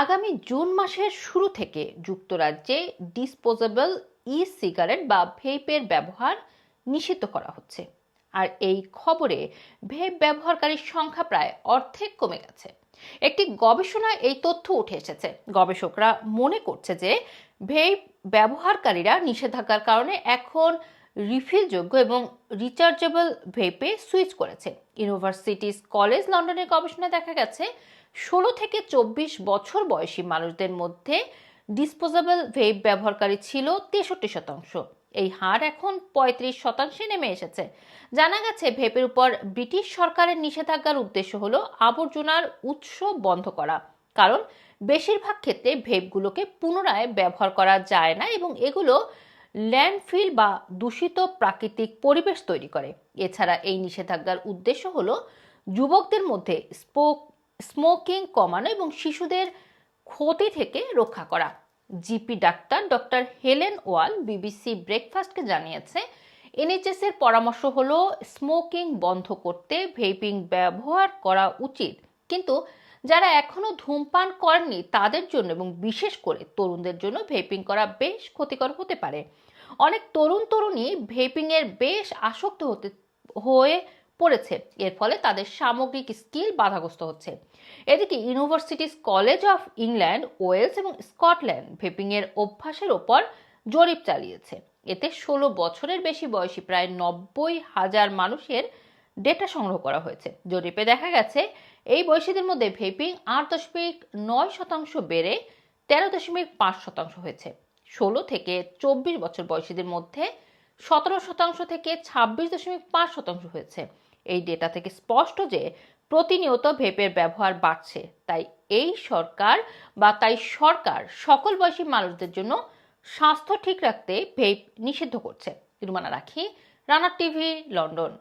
আগামী জুন মাসের শুরু থেকে যুক্তরাজ্যে ডিসপোজেবল ই সিগারেট বা ভেপের ব্যবহার নিষিদ্ধ করা হচ্ছে। আর এই খবরে ভেপ ব্যবহারকারীর সংখ্যা প্রায় অর্ধেক কমে গেছে। একটি গবেষণায় এই তথ্য উঠে এসেছে। গবেষকরা মনে করছে যে ভেপ ব্যবহারকারীরা নিষেধাজ্ঞার কারণে এখন রিফিলযোগ্য এবং রিচার্জেবল ভেপে সুইচ করেছে। ইউনিভার্সিটিস কলেজ লন্ডনের গবেষণায় দেখা গেছে, ষোলো থেকে চব্বিশ বছর বয়সী মানুষদের মধ্যে ডিসপোজেবল ভেপ ব্যবহারকারী ছিল তেষট্টি শতাংশ। এই হার এখন পঁয়ত্রিশ শতাংশে নেমে এসেছে। জানা গেছে, ভেপের উপর ব্রিটিশ সরকারের নিষেধাজ্ঞার উদ্দেশ্য হলো আবর্জনার উৎস বন্ধ করা। কারণ, বেশিরভাগ ক্ষেত্রে ভেপগুলোকে পুনরায় ব্যবহার করা যায় না এবং এগুলো ল্যান্ডফিল বা দূষিত প্রাকৃতিক পরিবেশ তৈরি করে। এছাড়া এই নিষেধাজ্ঞার উদ্দেশ্য হল যুবকদের মধ্যে স্মোকিং কমানো এবং শিশুদের ক্ষতি থেকে রক্ষা করা। জিপি ডাক্তার ডক্টর হেলেন ওয়াল বিবিসি ব্রেকফাস্টকে জানিয়েছে এনএইচএস এর পরামর্শ হলো স্মোকিং বন্ধ করতে, ভেপিং ব্যবহার করা উচিত। কিন্তু যারা এখনও ধূমপান করেননি তাদের জন্য এবং বিশেষ করে তরুণদের জন্য ভেপিং করা বেশ ক্ষতিকর হতে পারে। অনেক তরুণ তরুণী ভেপিং এর বেশ আসক্ত হতে, হয়ে পড়েছে। এর ফলে তাদের সামগ্রিক স্কিল বাধাগ্রস্ত হচ্ছে। এদিকে universities college of England, Wales এবং স্কটল্যান্ড ভেপিং এর অভ্যাসের ওপর জরিপ চালিয়েছে। এতে ষোলো বছরের বেশি বয়সী প্রায় নব্বই হাজার মানুষের ডেটা সংগ্রহ করা হয়েছে। জরিপে দেখা গেছে, এই বয়সীদের মধ্যে ভেপিং আট দশমিক নয় শতাংশ বেড়ে তেরো দশমিক পাঁচ শতাংশ হয়েছে। ষোলো থেকে চব্বিশ বছর বয়সীদের মধ্যে সতেরো শতাংশ থেকে ছাব্বিশ দশমিক পাঁচ শতাংশ হয়েছে। এই ডেটা থেকে স্পষ্ট যে প্রতিনিয়ত ভেপের ব্যবহার বাড়ছে, তাই এই সরকার বা তাই সরকার সকল বয়সী মানুষদের জন্য স্বাস্থ্য ঠিক রাখতে ভেপ নিষিদ্ধ করছে। রুমানা রাখি রানার টিভি, লন্ডন।